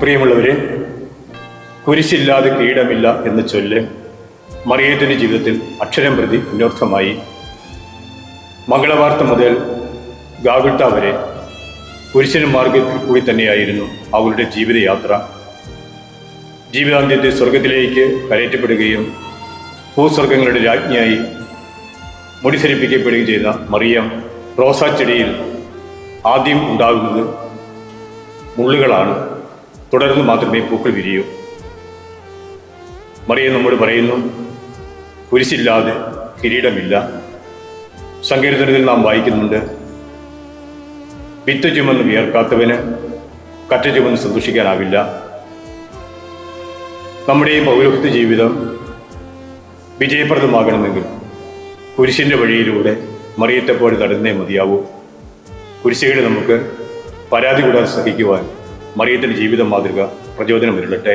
പ്രിയമുള്ളവരെ കുരിശില്ലാതെ കീടമില്ല എന്ന ചൊല്ല് മറിയത്തിന്റെ ജീവിതത്തിൽ അക്ഷരം പ്രതി അന്വർത്ഥമായി. മംഗളവാർത്ത മുതൽ ഗാവിട്ട വരെ കുരിശിന് മാർഗത്തിൽ കൂടി തന്നെയായിരുന്നു അവളുടെ ജീവിതയാത്ര. ജീവിതാന്ത്യത്തെ സ്വർഗത്തിലേക്ക് കയറ്റപ്പെടുകയും ഭൂസ്വർഗങ്ങളുടെ രാജ്ഞിയായി മുടിസരിപ്പിക്കപ്പെടുകയും ചെയ്ത മറിയം റോസാച്ചെടിയിൽ ആദ്യം ഉണ്ടാകുന്നത് മുള്ളുകളാണ്. തുടർന്ന് മാത്രമേ പൂക്കൾ വിരിയൂ. മറിയം നമ്മോട് പറയുന്നു കുരിശില്ലാതെ കിരീടമില്ല. സങ്കീർത്തനത്തിൽ നാം വായിക്കുന്നുണ്ട് വിത്ത് ചുമന്ന് വിയർക്കാത്തവന് കറ്റ ചുമന്ന് സന്തോഷിക്കാനാവില്ല. നമ്മുടെ ഈ പൗരോഹിത്യ ജീവിതം വിജയപ്രദമാകണമെങ്കിൽ കുരിശിന്റെ വഴിയിലൂടെ മറിയത്തെപ്പോലെ നടന്നേ മതിയാവൂ. കുരിശുകളെ നമുക്ക് പരാതി കൂടാതെ സഹിക്കുവാൻ മറിയത്തിന്റെ ജീവിത മാതൃക പ്രചോദനം വരട്ടെ